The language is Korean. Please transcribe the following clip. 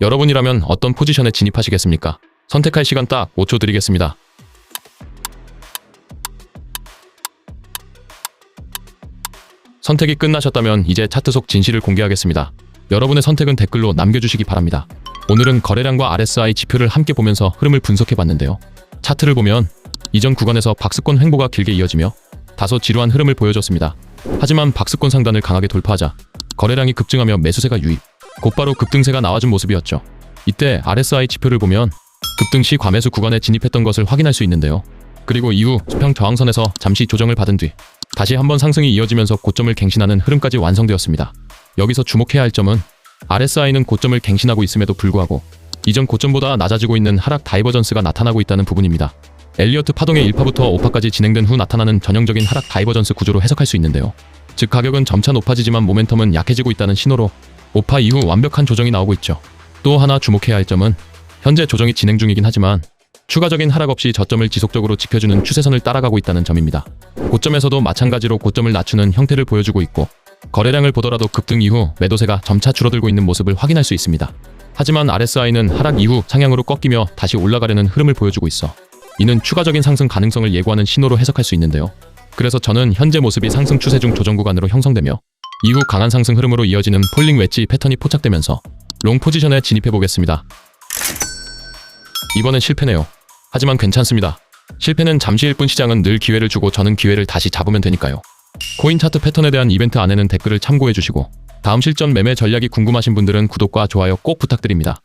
여러분이라면 어떤 포지션에 진입하시겠습니까? 선택할 시간 딱 5초 드리겠습니다. 선택이 끝나셨다면 이제 차트 속 진실을 공개하겠습니다. 여러분의 선택은 댓글로 남겨주시기 바랍니다. 오늘은 거래량과 RSI 지표를 함께 보면서 흐름을 분석해 봤는데요. 차트를 보면 이전 구간에서 박스권 횡보가 길게 이어지며 다소 지루한 흐름을 보여줬습니다. 하지만 박스권 상단을 강하게 돌파하자 거래량이 급증하며 매수세가 유입, 곧바로 급등세가 나와준 모습이었죠. 이때 RSI 지표를 보면 급등 시 과매수 구간에 진입했던 것을 확인할 수 있는데요. 그리고 이후 수평 저항선에서 잠시 조정을 받은 뒤 다시 한번 상승이 이어지면서 고점을 갱신하는 흐름까지 완성되었습니다. 여기서 주목해야 할 점은 RSI는 고점을 갱신하고 있음에도 불구하고 이전 고점보다 낮아지고 있는 하락 다이버전스가 나타나고 있다는 부분입니다. 엘리어트 파동의 1파부터 5파까지 진행된 후 나타나는 전형적인 하락 다이버전스 구조로 해석할 수 있는데요. 즉 가격은 점차 높아지지만 모멘텀은 약해지고 있다는 신호로 5파 이후 완벽한 조정이 나오고 있죠. 또 하나 주목해야 할 점은 현재 조정이 진행 중이긴 하지만 추가적인 하락 없이 저점을 지속적으로 지켜주는 추세선을 따라가고 있다는 점입니다. 고점에서도 마찬가지로 고점을 낮추는 형태를 보여주고 있고 거래량을 보더라도 급등 이후 매도세가 점차 줄어들고 있는 모습을 확인할 수 있습니다. 하지만 RSI는 하락 이후 상향으로 꺾이며 다시 올라가려는 흐름을 보여주고 있어 이는 추가적인 상승 가능성을 예고하는 신호로 해석할 수 있는데요. 그래서 저는 현재 모습이 상승 추세 중 조정 구간으로 형성되며 이후 강한 상승 흐름으로 이어지는 폴링 웨지 패턴이 포착되면서 롱 포지션에 진입해 보겠습니다. 이번엔 실패네요. 하지만 괜찮습니다. 실패는 잠시일 뿐 시장은 늘 기회를 주고 저는 기회를 다시 잡으면 되니까요. 코인 차트 패턴에 대한 이벤트 안에는 댓글을 참고해 주시고 다음 실전 매매 전략이 궁금하신 분들은 구독과 좋아요 꼭 부탁드립니다.